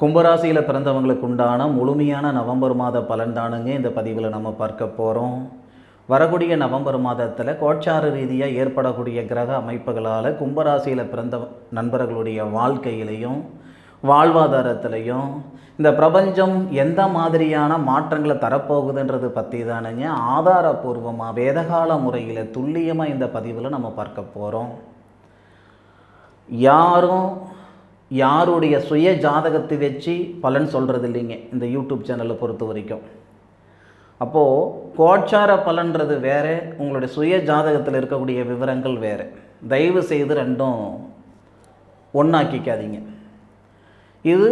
கும்பராசியில் பிறந்தவங்களுக்கு உண்டான முழுமையான நவம்பர் மாத பலன் தானுங்க இந்த பதிவில் நம்ம பார்க்க போகிறோம் வரக்கூடிய நவம்பர் மாதத்தில் கோச்சார ரீதியாக ஏற்படக்கூடிய கிரக அமைப்புகளால் கும்பராசியில் பிறந்த நண்பர்களுடைய வாழ்க்கையிலையும் வாழ்வாதாரத்திலையும் இந்த பிரபஞ்சம் எந்த மாதிரியான மாற்றங்களை தரப்போகுதுன்றது பற்றி தானுங்க ஆதாரபூர்வமாக வேதகால முறையில் துல்லியமாக இந்த பதிவில் நம்ம பார்க்க போகிறோம் யாரும் யாருடைய சுய ஜாதகத்தை வச்சு பலன் சொல்கிறது இல்லைங்க இந்த யூடியூப் சேனலை பொறுத்த வரைக்கும். அப்போது கோச்சார பலன்றது வேறு உங்களுடைய சுய ஜாதகத்தில் இருக்கக்கூடிய விவரங்கள் வேறு. தயவு செய்து ரெண்டும் ஒன்றாக்கிக்காதீங்க இது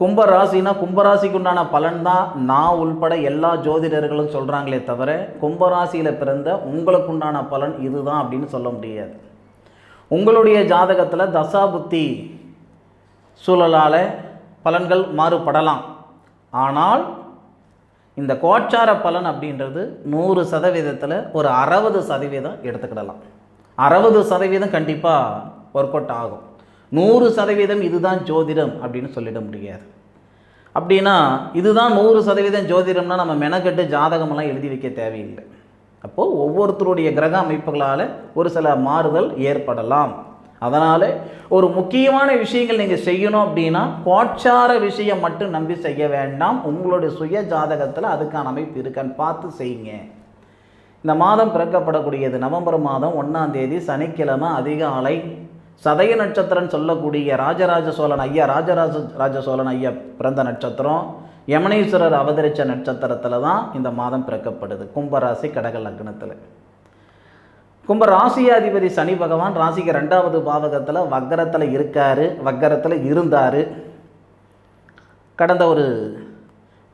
கும்பராசினா கும்பராசிக்கு உண்டான பலன் தான் நான் உள்பட எல்லா ஜோதிடர்களும் சொல்கிறாங்களே தவிர கும்பராசியில் பிறந்த உங்களுக்கு உண்டான பலன் இதுதான் அப்படின்னு சொல்ல முடியாது. உங்களுடைய ஜாதகத்தில் தசாபுத்தி சூழலால் பலன்கள் மாறுபடலாம். ஆனால் இந்த கோச்சார பலன் அப்படின்றது நூறு சதவீதத்தில் ஒரு அறுபது சதவீதம் எடுத்துக்கிடலாம். அறுபது சதவீதம் கண்டிப்பாக ஒர்க் அவுட் ஆகும். நூறு சதவீதம் இதுதான் ஜோதிடம் அப்படின்னு சொல்லிட முடியாது. அப்படின்னா இதுதான் நூறு சதவீதம் ஜோதிடம்னா நம்ம மெனக்கெட்டு ஜாதகமெல்லாம் எழுதி வைக்க தேவையில்லை. அப்போது ஒவ்வொருத்தருடைய கிரக அமைப்புகளால் ஒரு சில மாறுதல் ஏற்படலாம். அதனால் ஒரு முக்கியமான விஷயங்கள் நீங்கள் செய்யணும் அப்படின்னா கோச்சார விஷயம் மட்டும் நம்பி செய்ய வேண்டாம். உங்களுடைய சுய ஜாதகத்தில் அதுக்கான அமைப்பு இருக்கான்னு பார்த்து செய்யுங்க. இந்த மாதம் பிறக்கப்படக்கூடியது நவம்பர் மாதம் ஒன்றாம் தேதி சனிக்கிழமை அதிகாலை சதய நட்சத்திரம் சொல்லக்கூடிய ராஜராஜ சோழன் ஐயா ராஜராஜ ராஜ சோழன் ஐயா பிறந்த நட்சத்திரம் யமனேஸ்வரர் அவதரித்த நட்சத்திரத்தில் தான் இந்த மாதம் பிறக்கப்படுது. கும்பராசி கடக லக்னத்தில். கும்ப ராசியாதிபதி சனி பகவான் ராசிக்கு ரெண்டாவது பாவகத்தில் வக்கரத்தில் இருக்கார் வக்கரத்தில் இருந்தார். கடந்த ஒரு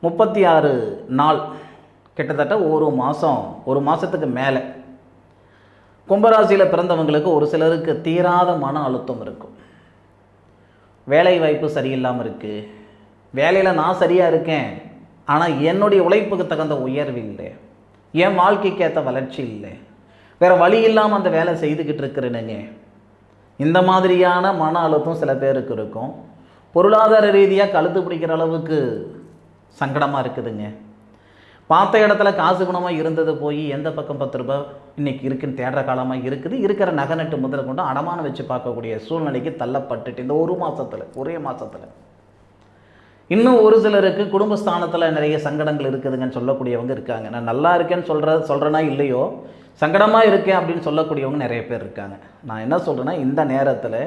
முப்பத்தி ஆறு நாள் கிட்டத்தட்ட ஒரு மாதம் ஒரு மாதத்துக்கு மேலே கும்பராசியில் பிறந்தவங்களுக்கு ஒரு சிலருக்கு தீராத மன அழுத்தம் இருக்கும் வேலை வாய்ப்பு சரியில்லாமல் இருக்குது வேலையில் நான் சரியாக இருக்கேன் ஆனால் என்னுடைய உழைப்புக்கு தகுந்த உயர்வு இல்லை. என் வாழ்க்கைக்கு ஏற்ற வளர்ச்சி இல்லை. வேறு வழி இல்லாமல் அந்த வேலை செய்துக்கிட்டு இருக்கிறேனுங்க. இந்த மாதிரியான மன அழுத்தம் சில பேருக்கு இருக்கும். பொருளாதார ரீதியாக கழுத்து பிடிக்கிற அளவுக்கு சங்கடமாக இருக்குதுங்க. பார்த்த இடத்துல காசு குணமாக இருந்தது போய் எந்த பக்கம் பத்து ரூபாய் இன்றைக்கி இருக்குன்னு தேடுற காலமாக இருக்குது. இருக்கிற நகை நட்டு முதல் கொண்டு அடமானம் வச்சு பார்க்கக்கூடிய சூழ்நிலைக்கு தள்ளப்பட்டுட்டு இந்த ஒரு மாதத்தில் ஒரே மாதத்தில் இன்னும் ஒரு சிலருக்கு குடும்பஸ்தானத்தில் நிறைய சங்கடங்கள் இருக்குதுங்கன்னு சொல்லக்கூடியவங்க இருக்காங்க. நான் நல்லா இருக்கேன்னு சொல்கிற சொல்கிறேன்னா இல்லையோ சங்கடமாக இருக்கேன் அப்படின்னு சொல்லக்கூடியவங்க நிறைய பேர் இருக்காங்க. நான் என்ன சொல்கிறேன்னா இந்த நேரத்தில்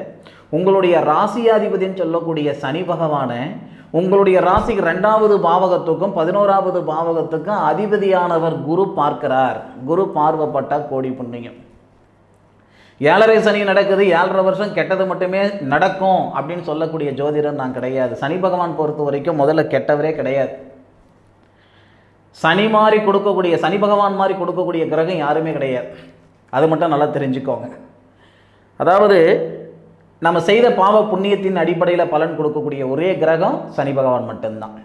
உங்களுடைய ராசியாதிபதின்னு சொல்லக்கூடிய சனி பகவானை உங்களுடைய ராசிக்கு ரெண்டாவது பாவகத்துக்கும் பதினோராவது பாவகத்துக்கும் அதிபதியானவர் குரு பார்க்கிறார். குரு பார்வைப்பட்ட கோடி புண்ணியம். ஏழரை சனி நடக்குது ஏழரை வருஷம் கெட்டது மட்டுமே நடக்கும் அப்படின்னு சொல்லக்கூடிய ஜோதிடர் நான் கிடையாது. சனி பகவான் பொறுத்த வரைக்கும் முதல்ல கெட்டவரே கிடையாது. சனி மாதிரி கொடுக்கக்கூடிய சனி பகவான் மாதிரி கொடுக்கக்கூடிய கிரகம் யாருமே கிடையாது. அது மட்டும் நல்லா தெரிஞ்சுக்கோங்க. அதாவது நம்ம செய்த பாவ புண்ணியத்தின் அடிப்படையில் பலன் கொடுக்கக்கூடிய ஒரே கிரகம் சனி பகவான் மட்டும்தான்.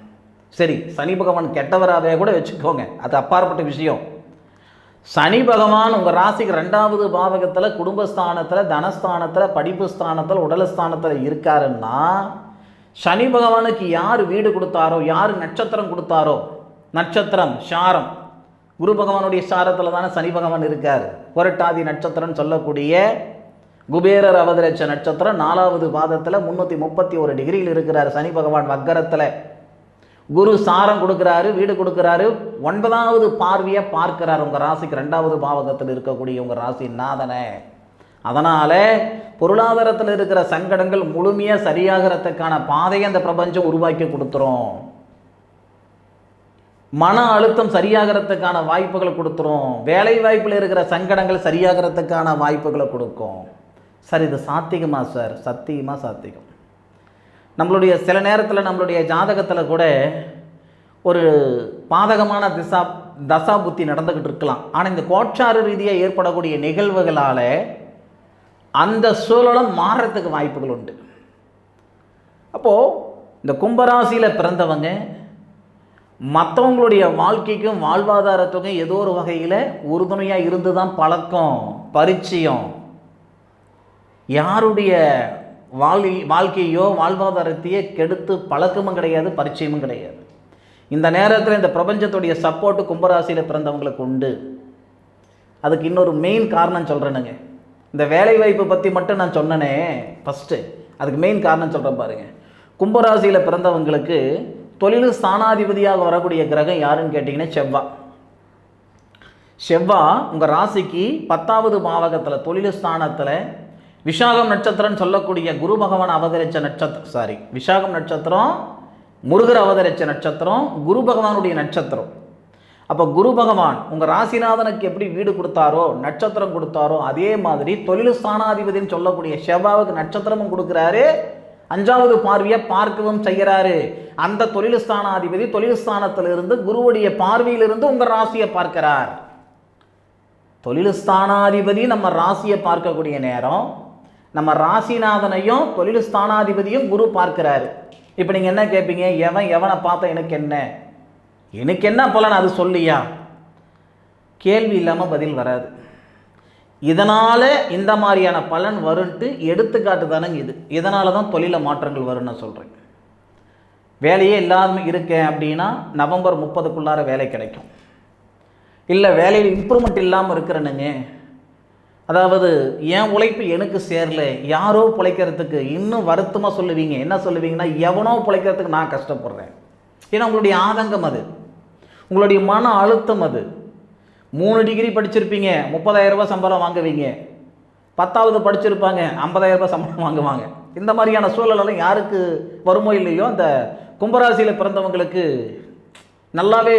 சரி சனி பகவான் கெட்டவராகவே கூட வச்சுக்கோங்க. அது அப்பாற்பட்ட விஷயம். சனி பகவான் உங்கள் ராசிக்கு ரெண்டாவது பாவகத்தில் குடும்பஸ்தானத்தில் தனஸ்தானத்தில் படிப்பு ஸ்தானத்தில் உடலஸ்தானத்தில் இருக்காருன்னா சனி பகவானுக்கு யார் வீடு கொடுத்தாரோ யார் நட்சத்திரம் கொடுத்தாரோ நட்சத்திரம் சாரம். குரு பகவானுடைய சாரத்தில் தானே சனி பகவான் இருக்கார். புரட்டாதி நட்சத்திரம்னு சொல்லக்கூடிய குபேரர் அவதரிச்ச நட்சத்திரம் நாலாவது பாதத்தில் முந்நூற்றி முப்பத்தி ஒரு டிகிரியில் இருக்கிறார் சனி பகவான் வக்கரத்தில். குரு சாரம் கொடுக்குறாரு வீடு கொடுக்குறாரு. ஒன்பதாவது பார்வையை பார்க்கிறார். உங்கள் ராசிக்கு ரெண்டாவது பாவகத்தில் இருக்கக்கூடிய உங்கள் ராசி நாதனை. அதனால் பொருளாதாரத்தில் இருக்கிற சங்கடங்கள் முழுமையாக சரியாகிறதுக்கான பாதையை அந்த பிரபஞ்சம் உருவாக்கி கொடுத்துரும். மன அழுத்தம் சரியாகிறதுக்கான வாய்ப்புகளை கொடுத்துரும். வேலை வாய்ப்பில் இருக்கிற சங்கடங்கள் சரியாகிறதுக்கான வாய்ப்புகளை கொடுக்கும். சார் இது சாத்தியமா சார்? சத்தியமாக சாத்தியம். நம்மளுடைய சில நேரத்தில் நம்மளுடைய ஜாதகத்தில் கூட ஒரு பாதகமான திசா தசா புத்தி நடந்துக்கிட்டு இருக்கலாம். ஆனால் இந்த கோட்சார ரீதியாக ஏற்படக்கூடிய நிகழ்வுகளால் அந்த சூழலும் மாறுறதுக்கு வாய்ப்புகள் உண்டு. அப்போது இந்த கும்பராசியில் பிறந்தவங்க மற்றவங்களுடைய வாழ்க்கைக்கும் வாழ்வாதாரத்துக்கும் ஏதோ ஒரு வகையில் உறுதுணையாக இருந்து தான் பழக்கம் பரிச்சயம். யாருடைய வாழ் வாழ்க்கையோ வாழ்வாதாரத்தையே கெடுத்து பழக்கமும் கிடையாது பரிச்சயமும் கிடையாது. இந்த நேரத்தில் இந்த பிரபஞ்சத்துடைய சப்போர்ட்டு கும்பராசியில் பிறந்தவங்களுக்கு உண்டு. அதுக்கு இன்னொரு மெயின் காரணம் சொல்கிறேனுங்க இந்த வேலைவாய்ப்பு பற்றி மட்டும் நான் சொன்னனே ஃபஸ்ட்டு அதுக்கு மெயின் காரணம் சொல்கிறேன் பாருங்கள் கும்பராசியில் பிறந்தவங்களுக்கு தொழில் ஸ்தானாதிபதியாக வரக்கூடிய கிரகம் யாருன்னு கேட்டிங்கன்னா செவ்வா. செவ்வா உங்கள் ராசிக்கு பத்தாவது பாவகத்தில் தொழில் ஸ்தானத்தில் விஷாகம் நட்சத்திரம்னு சொல்லக்கூடிய குரு பகவான் அவதரித்த நட்சத்திரம் சாரி விஷாகம் நட்சத்திரம் முருகர் அவதரித்த நட்சத்திரம் குரு பகவானுடைய நட்சத்திரம். அப்போ குரு பகவான் உங்கள் ராசிநாதனுக்கு எப்படி வீடு கொடுத்தாரோ நட்சத்திரம் கொடுத்தாரோ அதே மாதிரி தொழில் ஸ்தானாதிபதினு சொல்லக்கூடிய செவ்வாவுக்கு நட்சத்திரமும் கொடுக்குறாரு அஞ்சாவது பார்வையை பார்க்கவும் செய்கிறாரு. அந்த தொழில் ஸ்தானாதிபதி தொழில் குருவுடைய பார்வையிலிருந்து உங்கள் ராசியை பார்க்கிறார். தொழில்ஸ்தானாதிபதி நம்ம ராசியை பார்க்கக்கூடிய நேரம் நம்ம ராசிநாதனையும் தொழில் ஸ்தானாதிபதியும் குரு பார்க்கிறாரு. இப்போ நீங்கள் என்ன கேட்பீங்க எவன் எவனை பார்த்தா எனக்கு என்ன? எனக்கு என்ன பலன் அது சொல்லியா? கேள்வி இல்லாமல் பதில் வராது. இதனால் இந்த மாதிரியான பலன் வருன்ட்டு எடுத்துக்காட்டு தானங்க இது. இதனால தான் தொழில மாற்றங்கள் வரும்னு சொல்கிறேன் வேலையே இல்லாமல் இருக்கேன் அப்படின்னா நவம்பர் முப்பதுக்குள்ளார வேலை கிடைக்கும். இல்லை வேலையில் இம்ப்ரூவ்மெண்ட் இல்லாமல் இருக்கிறேனுங்க. அதாவது என் உழைப்பு எனக்கு சேரல. யாரோ பிழைக்கிறதுக்கு இன்னும் வருத்தமாக சொல்லுவீங்க. என்ன சொல்லுவீங்கன்னா எவனோ பிழைக்கிறதுக்கு நான் கஷ்டப்படுறேன். ஏன்னா உங்களுடைய ஆதங்கம் அது. உங்களுடைய மன அழுத்தம் அது. மூணு டிகிரி படிச்சிருப்பீங்க முப்பதாயிரம் ரூபாய் சம்பளம் வாங்குவீங்க. பத்தாவது படிச்சிருப்பாங்க ஐம்பதாயிரம் ரூபாய் சம்பளம் வாங்குவாங்க. இந்த மாதிரியான சூழலெல்லாம் யாருக்கு வருமோ இல்லையோ அந்த கும்பராசியில் பிறந்தவங்களுக்கு நல்லாவே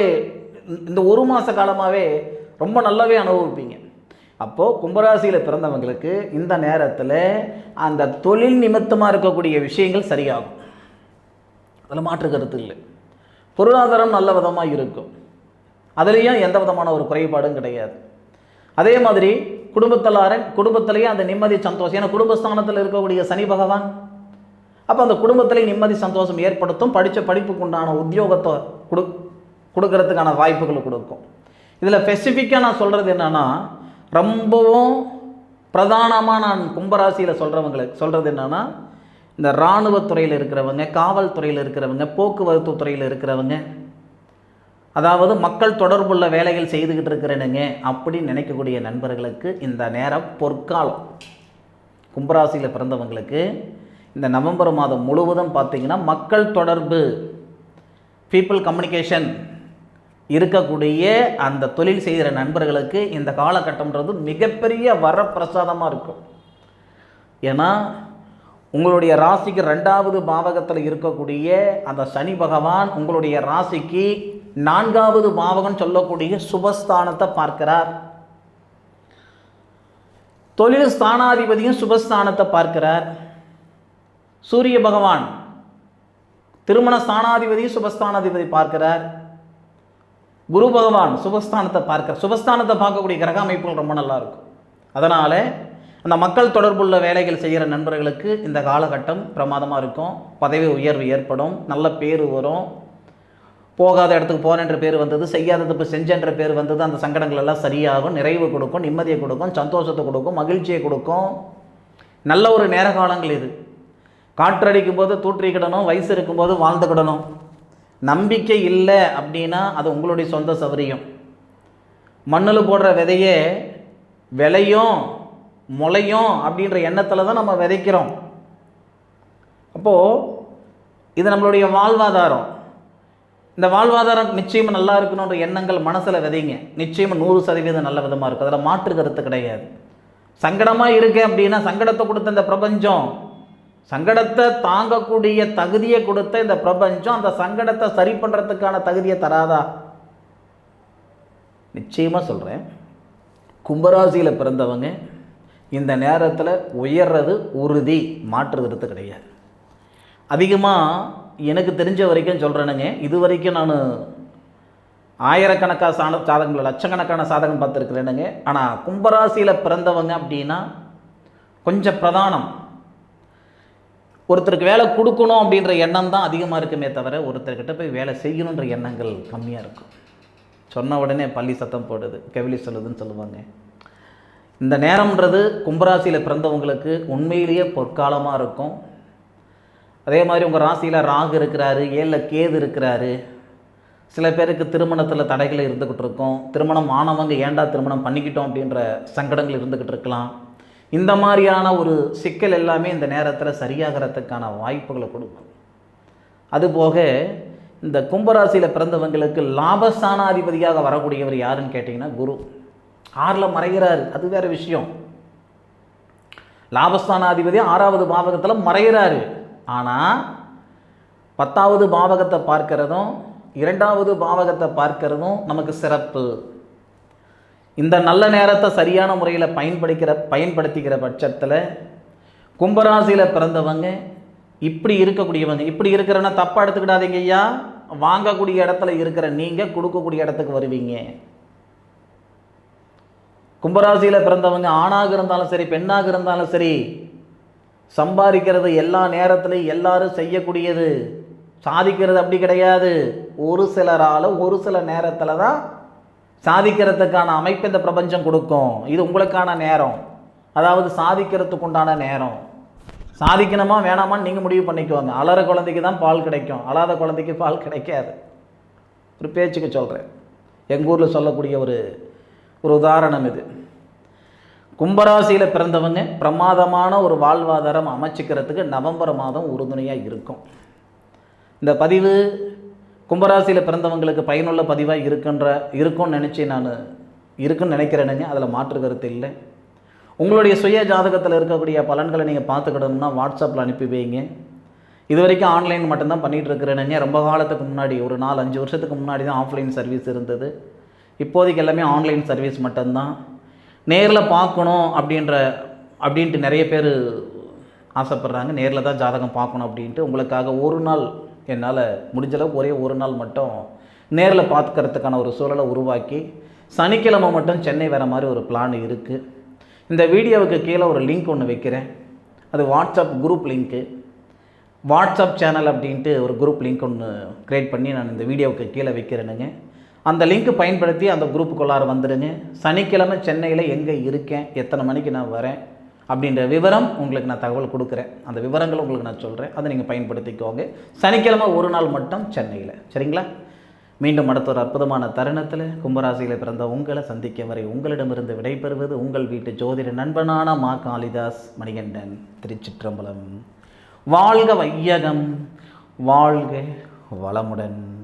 இந்த ஒரு மாத காலமாகவே ரொம்ப நல்லாவே அனுபவிப்பீங்க. அப்போது கும்பராசியில் பிறந்தவங்களுக்கு இந்த நேரத்தில் அந்த தொழில் நிமித்தமாக இருக்கக்கூடிய விஷயங்கள் சரியாகும். அதில் மாற்று கருத்து இல்லை. பொருளாதாரம் நல்ல விதமாக இருக்கும். அதுலேயும் எந்த விதமான ஒரு குறைபாடும் கிடையாது. அதே மாதிரி குடும்பத்தலாரன் குடும்பத்திலேயே அந்த நிம்மதி சந்தோஷம். ஏன்னா குடும்பஸ்தானத்தில் இருக்கக்கூடிய சனி பகவான் அப்போ அந்த குடும்பத்திலே நிம்மதி சந்தோஷம் ஏற்படுத்தும் படித்த படிப்புக்கு உண்டான உத்தியோகத்தை கொடு கொடுக்கறதுக்கான வாய்ப்புகளை கொடுக்கும். இதில் ஸ்பெசிஃபிக்காக நான் சொல்கிறது என்னென்னா ரொம்பவும் பிரதானமாக நான் கும்பராசியில் சொல்கிறவங்களுக்கு சொல்கிறது என்னென்னா இந்த இராணுவத்துறையில் இருக்கிறவங்க காவல்துறையில் இருக்கிறவங்க போக்குவரத்து துறையில் இருக்கிறவங்க அதாவது மக்கள் தொடர்புள்ள வேலைகள் செய்துக்கிட்டு இருக்கிறேனுங்க அப்படின்னு நினைக்கக்கூடிய நண்பர்களுக்கு இந்த நேரம் பொற்காலம். கும்பராசியில் பிறந்தவங்களுக்கு இந்த நவம்பர் மாதம் முழுவதும் பார்த்தீங்கன்னா மக்கள் தொடர்பு பீப்புள் கம்யூனிகேஷன் இருக்கக்கூடிய அந்த தொழில் செய்கிற நண்பர்களுக்கு இந்த காலகட்டம்ன்றது மிகப்பெரிய வரப்பிரசாதமாக இருக்கும். ஏன்னா உங்களுடைய ராசிக்கு ரெண்டாவது பாவகத்தில் இருக்கக்கூடிய அந்த சனி பகவான் உங்களுடைய ராசிக்கு நான்காவது பாவகன் சொல்லக்கூடிய சுபஸ்தானத்தை பார்க்கிறார். தொழில் ஸ்தானாதிபதியும் சுபஸ்தானத்தை பார்க்கிறார். சூரிய பகவான் திருமண ஸ்தானாதிபதியும் சுபஸ்தானாதிபதி பார்க்கிறார். குரு பகவான் சுபஸ்தானத்தை பார்க்க சுபஸ்தானத்தை பார்க்கக்கூடிய கிரக அமைப்புகள் ரொம்ப நல்லா இருக்கும் அதனால் அந்த மக்கள் தொடர்புள்ள வேலைகள் செய்கிற நண்பர்களுக்கு இந்த காலகட்டம் பிரமாதமாக இருக்கும். பதவி உயர்வு ஏற்படும். நல்ல பேர் வரும். போகாத இடத்துக்கு போனேன்ற பேர் வந்தது செய்யாத தப்பு செஞ்சன்ற பேர் வந்தது அந்த சங்கடங்கள் எல்லாம் சரியாகும் நிறைவு கொடுக்கும் நிம்மதியை கொடுக்கும் சந்தோஷத்தை கொடுக்கும் மகிழ்ச்சியை கொடுக்கும். நல்ல ஒரு நேர காலங்கள் இது. காற்றடிக்கும் போது தூற்றிக்கிடணும் வயசு இருக்கும்போது வாழ்ந்துக்கிடணும். நம்பிக்கை இல்லை அப்படின்னா அது உங்களுடைய சொந்த சௌகரியம் மண்ணில் போடுற விதையே விளையும் முளையும் அப்படின்ற எண்ணத்தில் தான் நம்ம விதைக்கிறோம். அப்போது இது நம்மளுடைய வாழ்வாதாரம். இந்த வாழ்வாதாரம் நிச்சயமாக நல்லா இருக்கணுன்ற எண்ணங்கள் மனசில் விதைங்க. நிச்சயமாக நூறு சதவீதம் நல்ல விதமாக இருக்கும். அதில் மாற்று கருத்து கிடையாது. சங்கடமாக இருக்கேன் அப்படின்னா சங்கடத்தை கொடுத்த இந்த பிரபஞ்சம் சங்கடத்தை தாங்கக்கூடிய தகுதியை கொடுத்த இந்த பிரபஞ்சம் அந்த சங்கடத்தை சரி பண்ணுறதுக்கான தகுதியை தராதா? நிச்சயமாக சொல்கிறேன் கும்பராசியில் பிறந்தவங்க இந்த நேரத்தில் உயர்றது உறுதி மாற்றுறது கிடையாது. அதிகமாக எனக்கு தெரிஞ்ச வரைக்கும் சொல்கிறேனுங்க இது வரைக்கும் நான் ஆயிரக்கணக்கான சாத சாதகங்கள் லட்சக்கணக்கான சாதகம் பார்த்துருக்குறேனுங்க. ஆனால் கும்பராசியில் பிறந்தவங்க அப்படின்னா கொஞ்சம் பிரதானம். ஒருத்தருக்கு வேலை கொடுக்கணும் அப்படின்ற எண்ணம் தான் அதிகமாக இருக்குமே தவிர ஒருத்தர்கிட்ட போய் வேலை செய்யணுன்ற எண்ணங்கள் கம்மியாக இருக்கும். சொன்ன உடனே பள்ளி சத்தம் போடுது. கெவிலி சொல்லுதுன்னு சொல்லுவாங்க. இந்த நேரம்ன்றது கும்பராசியில் பிறந்தவங்களுக்கு உண்மையிலேயே பொற்காலமாக இருக்கும். அதே மாதிரி உங்கள் ராசியில் ராகு இருக்கிறாரு ஏழில் கேது இருக்கிறாரு. சில பேருக்கு திருமணத்தில் தடைகள் இருந்துக்கிட்டு இருக்கும். திருமணம் ஆனவங்க ஏன்டா திருமணம் பண்ணிக்கிட்டோம் அப்படின்ற சங்கடங்கள் இருந்துக்கிட்டு இருக்கலாம். இந்த மாதிரியான ஒரு சிக்கல் எல்லாமே இந்த நேரத்தில் சரியாகிறதுக்கான வாய்ப்புகளை கொடுக்கும். அதுபோக இந்த கும்பராசியில் பிறந்தவங்களுக்கு லாபஸ்தானாதிபதியாக வரக்கூடியவர் யாருன்னு கேட்டிங்கன்னா குரு. ஆறில் மறைகிறாரு. அது வேற விஷயம். லாபஸ்தானாதிபதி ஆறாவது பாவகத்தில் மறைகிறாரு. ஆனால் பத்தாவது பாவகத்தை பார்க்கிறதும் இரண்டாவது பாவகத்தை பார்க்கிறதும் நமக்கு சிறப்பு. இந்த நல்ல நேரத்தை சரியான முறையில் பயன்படுத்திக்கிற பயன்படுத்திக்கிற பட்சத்தில் கும்பராசியில் பிறந்தவங்க இப்படி இருக்கக்கூடியவங்க இப்படி இருக்கிறன்னா தப்பாக எடுத்துக்கிடாதீங்க ஐயா. வாங்கக்கூடிய இடத்துல இருக்கிற நீங்கள் கொடுக்கக்கூடிய இடத்துக்கு வருவீங்க. கும்பராசியில் பிறந்தவங்க ஆணாக இருந்தாலும் சரி பெண்ணாக இருந்தாலும் சரி சம்பாதிக்கிறது எல்லா நேரத்துலையும் எல்லாரும் செய்யக்கூடியது. சாதிக்கிறது அப்படி கிடையாது. ஒரு சிலரால் ஒரு சில நேரத்தில் தான் சாதிக்கிறதுக்கான அமைப்பு இந்த பிரபஞ்சம் கொடுக்கும். இது உங்களுக்கான நேரம். அதாவது சாதிக்கிறதுக்கு உண்டான நேரம். சாதிக்கணுமா வேணாமான்னு நீங்கள் முடிவு பண்ணிக்குவாங்க அலற குழந்தைக்கு தான் பால் கிடைக்கும். அழாத குழந்தைக்கு பால் கிடைக்காது. ஒரு பேச்சுக்கு சொல்கிறேன் எங்கள் ஊரில் சொல்லக்கூடிய ஒரு ஒரு உதாரணம் இது. கும்பராசியில் பிறந்தவங்க பிரமாதமான ஒரு வாழ்வாதாரம் அமைச்சிக்கிறதுக்கு நவம்பர் மாதம் உறுதுணையாக இருக்கும். இந்த பதிவு கும்பராசியில் பிறந்தவங்களுக்கு பயனுள்ள பதிவாக இருக்குன்ற இருக்கும்னு நினச்சி நான் இருக்குன்னு நினைக்கிறேனுங்க அதில் மாற்று கருத்து இல்லை. உங்களுடைய சுய ஜாதகத்தில் இருக்கக்கூடிய பலன்களை நீங்கள் பார்த்துக்கிடணும்னா வாட்ஸ்அப்பில் அனுப்பி வைங்க. இது வரைக்கும் ஆன்லைன் மட்டும்தான் பண்ணிகிட்டு இருக்கிறேனுங்க ரொம்ப காலத்துக்கு முன்னாடி ஒரு நாலு அஞ்சு வருஷத்துக்கு முன்னாடி தான் ஆஃப்லைன் சர்வீஸ் இருந்தது. இப்போதைக்கு எல்லாமே ஆன்லைன் சர்வீஸ் மட்டும்தான். நேரில் பார்க்கணும் அப்படின்ற அப்படின்ட்டு நிறைய பேர் ஆசைப்பட்றாங்க. நேரில் தான் ஜாதகம் பார்க்கணும் அப்படின்ட்டு. உங்களுக்காக ஒரு நாள் என்னால் முடிஞ்சளவு ஒரே ஒரு நாள் மட்டும் நேரில் பார்த்துக்கிறதுக்கான ஒரு சூழலை உருவாக்கி சனிக்கிழமை மட்டும் சென்னை வர மாதிரி ஒரு பிளான் இருக்குது இந்த வீடியோவுக்கு கீழே ஒரு லிங்க் ஒன்று வைக்கிறேன். அது WhatsApp group link WhatsApp channel அப்படின்ட்டு ஒரு குரூப் லிங்க் ஒன்று க்ரியேட் பண்ணி நான் இந்த வீடியோவுக்கு கீழே வைக்கிறேனுங்க. அந்த லிங்க் பயன்படுத்தி அந்த குரூப்புக்குள்ளார வந்துடுங்க சனிக்கிழமை சென்னையில் எங்கே இருக்கேன்? எத்தனை மணிக்கு நான் வரேன்? அப்படின்ற விவரம் உங்களுக்கு நான் தகவல் கொடுக்குறேன். அந்த விவரங்களை உங்களுக்கு நான் சொல்கிறேன் அதை நீங்கள் பயன்படுத்திக்கோங்க. சனிக்கிழமை ஒரு நாள் மட்டும் சென்னையில். சரிங்களா? மீண்டும் அடுத்த ஒரு அற்புதமான தருணத்தில் கும்பராசியில் பிறந்த உங்களை சந்திக்க வரை உங்களிடமிருந்து விடைபெறுவது உங்கள் வீட்டு ஜோதிட நண்பனான மா காளிதாஸ் மணிகண்டன் திருச்சிற்றம்பலம். வாழ்க வையகம் வாழ்க வளமுடன்.